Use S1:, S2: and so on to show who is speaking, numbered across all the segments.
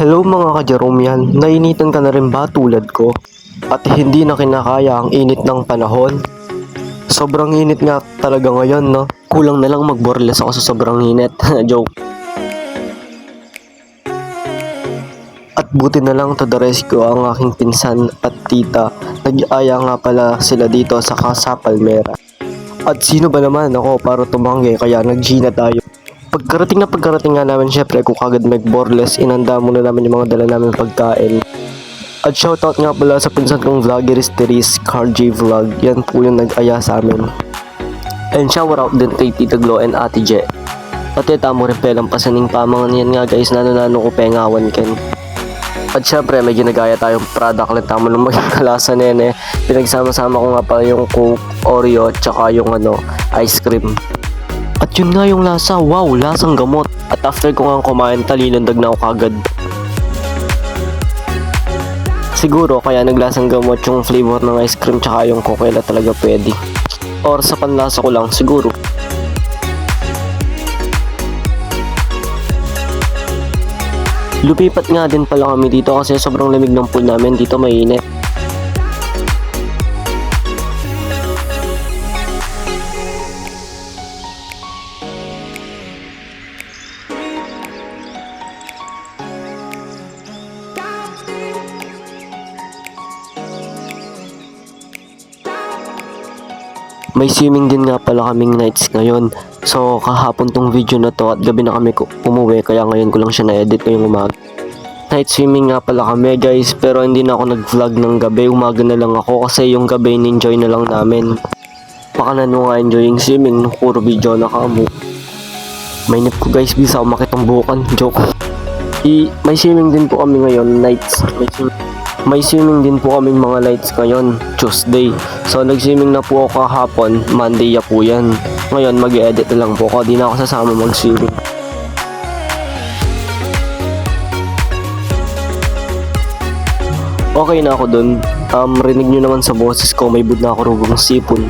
S1: Hello mga ka-Jerome nainitan ka na rin ba tulad ko? At hindi na kinakaya ang init ng panahon? Sobrang init nga talaga ngayon no? Kulang na lang magborles ako sa sobrang init. Joke. At buti na lang to the rescue ang aking pinsan at tita. Nag-aya nga pala sila dito sa Casa Palmera. At sino ba naman ako para tumanggi kaya nag-G na tayo. Pagkarating na pagkarating nga namin syempre kung kagad mag-boreless, inanda muna namin yung mga dala namin pagkain. At shoutout nga pala sa pinsan kong vlogger is Teris Carg Vlog. Yan po yung nag-aya sa amin. And shout out din kay Tita Glo and Ate Je. Pati tamo rin pelang pasaning pamangan yan nga guys, nananano ko pengawan ken. At syempre, may ginagaya tayong product lang tamo ng maging kalasa nene. Pinagsama-sama ko nga pala yung Coke, Oreo, tsaka yung ano, ice cream. Yun nga yung lasa, wow, lasang gamot. At after ko nga kumain, talilandag na ako kagad. Siguro kaya naglasang gamot yung flavor ng ice cream tsaka yung na talaga pwede. Or sa panlasa ko lang, siguro. Lupipat nga din pala kami dito kasi sobrang lamig ng pool namin dito mainit. May swimming din nga pala kaming nights ngayon. So kahapon tong video na to at gabi na kami umuwi kaya ngayon ko lang siya na-edit ngayong umaga. Night swimming nga pala kami guys pero hindi na ako nag-vlog ng gabi. Umaga na lang ako kasi yung gabi in-enjoy na lang namin. Baka na nung enjoying swimming, puro video na kamo. May nip ko guys, bisa ako makitang bukan. Joke. I, may swimming din po kami ngayon, nights. May swimming, may swimming din po kaming mga nights ngayon, Tuesday. So nag-swimming na po ako kahapon, Monday ya po yan. Ngayon mag-edit na lang po ako, di na ako sasama mag-swimming. Okay na ako dun. Um, rinig nyo naman sa boses ko, may bud na ako rugong sipon.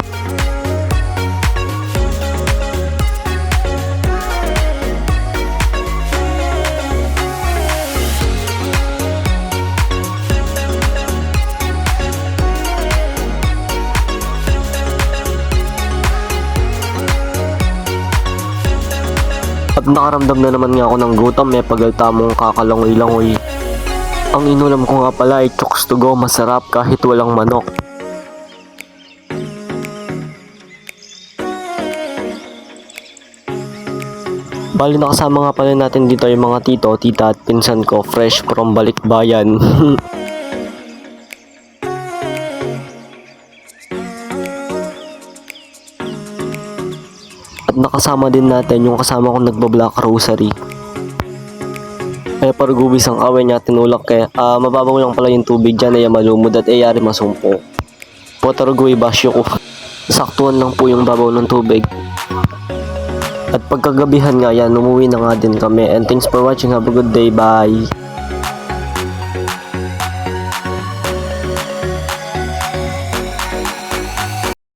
S1: Nakaramdam na naman nga ako ng gutom, may pagalta mong kakalangoy-langoy. Ang inulam ko nga pala ay chokes to go, masarap kahit walang manok. Bali nakasama nga pala natin dito yung mga tito, tita at pinsan ko, fresh from balikbayan. At nakasama din natin yung kasama kong nagba-black rosary. Kaya parugubis ang away niya tinulak kaya ah mababaw lang pala yung tubig dyan ay malumod at ayari masumpo. Potarugui basyo ko. Saktuhan lang po yung babaw ng tubig. At pagkagabihan nga yan, umuwi na nga din kami. And thanks for watching. Have a good day. Bye.